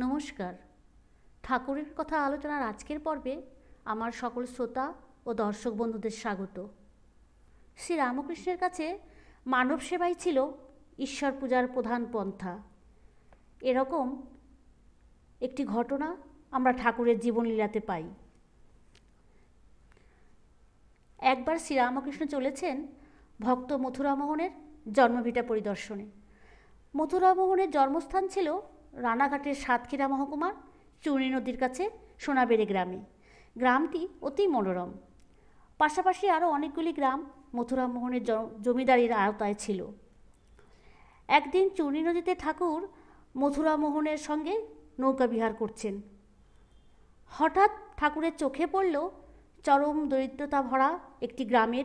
নমস্কার। ঠাকুরের কথা আলোচনার আজকের পর্বে আমার সকল শ্রোতা ও দর্শক বন্ধুদের স্বাগত। শ্রী রামকৃষ্ণের কাছে মানব সেবাই ছিল ঈশ্বর পূজার প্রধান পন্থা। এরকম একটি ঘটনা আমরা ঠাকুরের জীবনলীলাতে পাই। একবার শ্রীরামকৃষ্ণ চলেছেন ভক্ত মথুরামোহনের জন্মভিটা পরিদর্শনে। মথুরামোহনের জন্মস্থান ছিল রানাঘাটের সাতক্ষীরা মহকুমার চূর্ণী নদীর কাছে সোনাবেড়ে গ্রামে। গ্রামটি অতি মনোরম। পাশাপাশি আরও অনেকগুলি গ্রাম মথুরামোহনের জমিদারির আওতায় ছিল। একদিন চূর্ণী নদীতে ঠাকুর মথুরামোহনের সঙ্গে নৌকা বিহার করছেন। হঠাৎ ঠাকুরের চোখে পড়ল চরম দরিদ্রতা ভরা একটি গ্রামের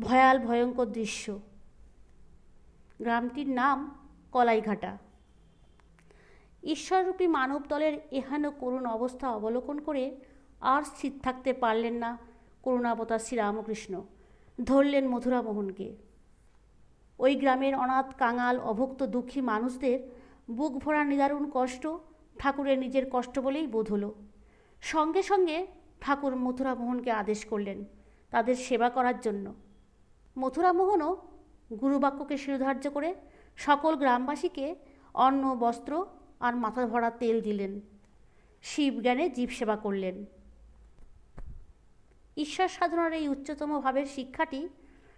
ভয়াল ভয়ঙ্কর দৃশ্য। গ্রামটির নাম কলাইঘাটা। ঈশ্বররূপী মানব দলের এহেন করুণ অবস্থা অবলোকন করে আর স্থির থাকতে পারলেন না করুণাবতার শ্রীরামকৃষ্ণ। ধরলেন মথুরামোহনকে। ওই গ্রামের অনাথ কাঙাল অভুক্ত দুঃখী মানুষদের বুক ভরা নিদারুণ কষ্ট ঠাকুরের নিজের কষ্ট বলেই বোধ হলো। সঙ্গে সঙ্গে ঠাকুর মথুরামোহনকে আদেশ করলেন তাদের সেবা করার জন্য। মথুরামোহনও গুরুবাক্যকে শিরোধার্য করে সকল গ্রামবাসীকে অন্ন, বস্ত্র আর মাথা ভরা তেল দিলেন। শিব জ্ঞানে জীব সেবা করলেন। ঈশ্বর সাধনার এই উচ্চতম ভাবের শিক্ষাটি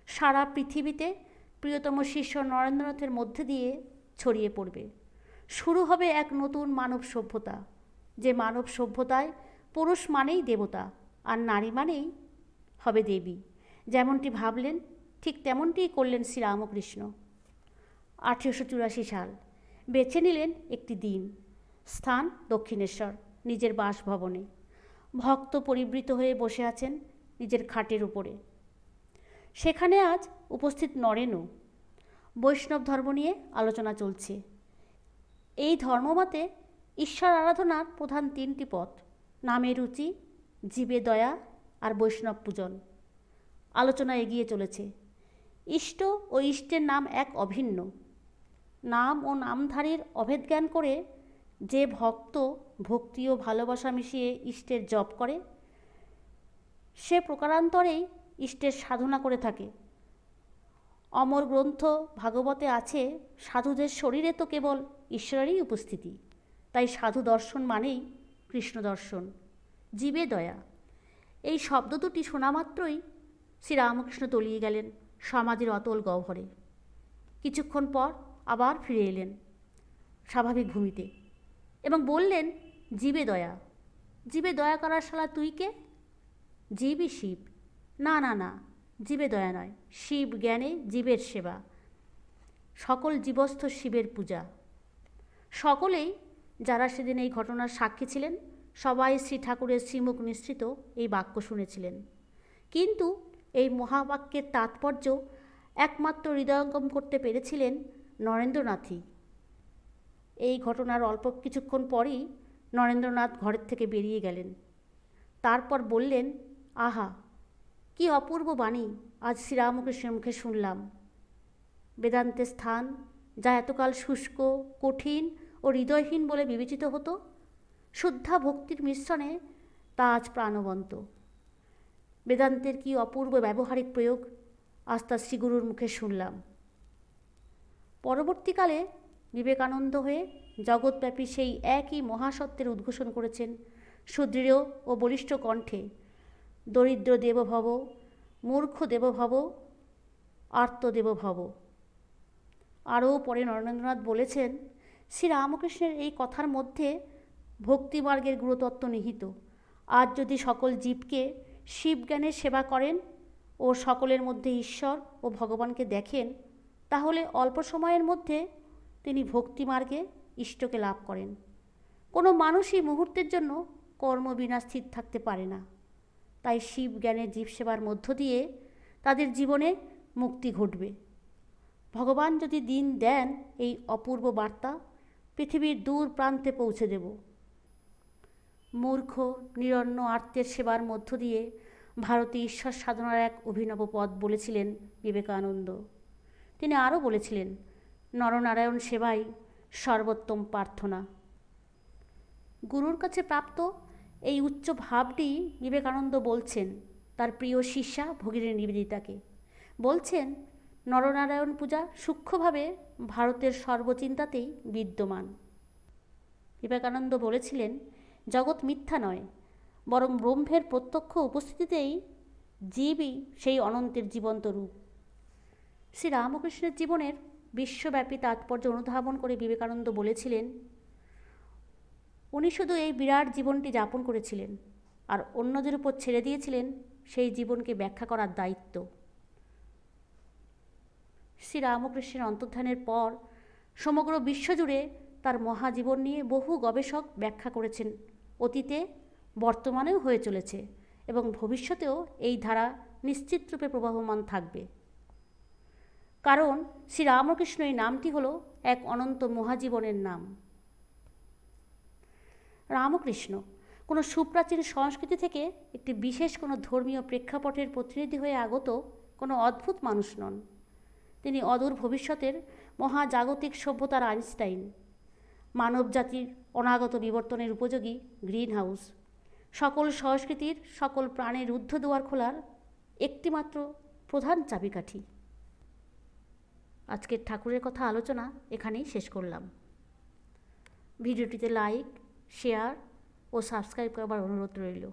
সারা পৃথিবীতে প্রিয়তম শিষ্য নরেন্দ্রনাথের মধ্যে দিয়ে ছড়িয়ে পড়বে। শুরু হবে এক নতুন মানব সভ্যতা, যে মানব সভ্যতায় পুরুষ মানেই দেবতা আর নারী মানেই হবে দেবী। যেমনটি ভাবলেন, ঠিক তেমনটিই করলেন শ্রীরামকৃষ্ণ। আঠেরোশো চুরাশি সাল। বেছে নিলেন একটি দিন। স্থান দক্ষিণেশ্বর, নিজের বাসভবনে। ভক্ত পরিবৃত হয়ে বসে আছেন নিজের খাটের উপরে। সেখানে আজ উপস্থিত নরেনও। বৈষ্ণব ধর্ম নিয়ে আলোচনা চলছে। এই ধর্মমতে ঈশ্বর আরাধনার প্রধান তিনটি পথ। নামে রুচি, জীবে দয়া আর বৈষ্ণব পূজন। আলোচনা এগিয়ে চলেছে। ইষ্ট ও ইষ্টের নাম এক অভিন্ন। নাম ও নামধারীর অভেদ জ্ঞান করে যে ভক্ত ভক্তি ও ভালোবাসা মিশিয়ে ইষ্টের জপ করে, সে প্রকারান্তরেই ইষ্টের সাধনা করে থাকে। অমর গ্রন্থ ভাগবতে আছে, সাধুদের শরীরে তো কেবল ঈশ্বরেরই উপস্থিতি, তাই সাধু দর্শন মানেই কৃষ্ণ দর্শন। জীবে দয়া। এই শব্দ দুটি শোনা মাত্রই শ্রীরামকৃষ্ণ তলিয়ে গেলেন সমাজের অতল গহ্বরে। কিছুক্ষণ পর আবার ফিরে এলেন স্বাভাবিক ভূমিতে এবং বললেন, জীবে দয়া। জীবে দয়া করার শালা তুই কে? জীবই শিব। না না না, জীবে দয়া নয়। শিব জ্ঞানে জীবের সেবা। সকল জীবস্থ শিবের পূজা। সকলেই যারা সেদিন এই ঘটনার সাক্ষী ছিলেন, সবাই শ্রী ঠাকুরের শ্রীমুখ নিঃসৃত এই বাক্য শুনেছিলেন। কিন্তু এই মহাবাক্যের তাৎপর্য একমাত্র হৃদয়ঙ্গম করতে পেরেছিলেন নরেন্দ্রনাথই। এই ঘটনার অল্প কিছুক্ষণ পরই নরেন্দ্রনাথ ঘরের থেকে বেরিয়ে গেলেন। তারপর বললেন, আহা, কি অপূর্ব বাণী, আজ শ্রীরামকৃষ্ণের মুখে শুনলাম। বেদান্তের স্থান, যা এতকাল শুষ্ক, কঠিন ও হৃদয়হীন বলে বিবেচিত হতো, শুদ্ধা ভক্তির মিশ্রণে তা আজ প্রাণবন্ত। বেদান্তের কি অপূর্ব ব্যবহারিক প্রয়োগ, আজ তার শ্রীগুরুর মুখে শুনলাম। পরবর্তীকালে বিবেকানন্দ হয়ে জগৎব্যাপী সেই একই মহাসত্যের উদ্ঘোষণ করেছেন। সুদৃঢ় ও বলিষ্ঠ কণ্ঠে, দরিদ্র দেবভব, মূর্খ দেবভব আর্তদেবভব আরও পরে নরেন্দ্রনাথ বলেছেন, শ্রীরামকৃষ্ণের এই কথার মধ্যে ভক্তিমার্গের গুরুতত্ত্ব নিহিত। আজ যদি সকল জীবকে শিবজ্ঞানের সেবা করেন ও সকলের মধ্যে ঈশ্বর ও ভগবানকে দেখেন তাহলে অল্প সময়ের মধ্যে তিনি ভক্তিমার্গে ইষ্টকে লাভ করেন। কোনো মানুষই মুহূর্তের জন্য কর্ম বিনা স্থির থাকতে পারে না। তাই শিব জ্ঞানের জীবসেবার মধ্য দিয়ে তাদের জীবনে মুক্তি ঘটবে। ভগবান যদি দিন দেন এই অপূর্ব বার্তা, পৃথিবীর দূর প্রান্তে পৌঁছে দেব। মূর্খ, নিরন্ন আর্তের সেবার মধ্য দিয়ে ভারতে ঈশ্বর সাধনার এক অভিনব পথ বলেছিলেন বিবেকানন্দ। তিনি আরও বলেছিলেন, নরনারায়ণ সেবাই সর্বোত্তম প্রার্থনা। গুরুর কাছে প্রাপ্ত এই উচ্চ ভাবটি বিবেকানন্দ বলছেন তার প্রিয় শিষ্যা ভগিনী নিবেদিতাকে। বলছেন, নরনারায়ণ পূজা সূক্ষ্মভাবে ভারতের সর্বচিন্তাতেই বিদ্যমান। বিবেকানন্দ বলেছিলেন, জগৎ মিথ্যা নয়, বরং ব্রহ্মের প্রত্যক্ষ উপস্থিতিতেই জীবই সেই অনন্তের জীবন্ত রূপ। শ্রী রামকৃষ্ণের জীবনের বিশ্বব্যাপী তাৎপর্য অনুধাবন করে বিবেকানন্দ বলেছিলেন, উনি শুধু এই বিরাট জীবনটি যাপন করেছিলেন, আর অন্যদের উপর ছেড়ে দিয়েছিলেন সেই জীবনকে ব্যাখ্যা করার দায়িত্ব। শ্রী রামকৃষ্ণের অন্তর্ধানের পর সমগ্র বিশ্বজুড়ে তার মহাজীবন নিয়ে বহু গবেষক ব্যাখ্যা করেছেন। অতীতে, বর্তমানেও হয়ে চলেছে এবং ভবিষ্যতেও এই ধারা নিশ্চিতরূপে প্রবাহমান থাকবে। কারণ শ্রী রামকৃষ্ণ এই নামটি হলো এক অনন্ত মহাজীবনের নাম। রামকৃষ্ণ কোনো সুপ্রাচীন সংস্কৃতি থেকে একটি বিশেষ কোনো ধর্মীয় প্রেক্ষাপটের প্রতিনিধি হয়ে আগত কোনো অদ্ভুত মানুষ নন। তিনি অদূর ভবিষ্যতের মহাজাগতিক সভ্যতার আইনস্টাইন মানব জাতির অনাগত বিবর্তনের উপযোগী গ্রিন হাউস সকল সংস্কৃতির, সকল প্রাণের রুদ্ধ দুয়ার খোলার একটিমাত্র প্রধান চাবিকাঠি। আজকের ঠাকুরের কথা আলোচনা এখানেই শেষ করলাম। ভিডিওটিতে লাইক শেয়ার ও সাবস্ক্রাইব করবার অনুরোধ রইল।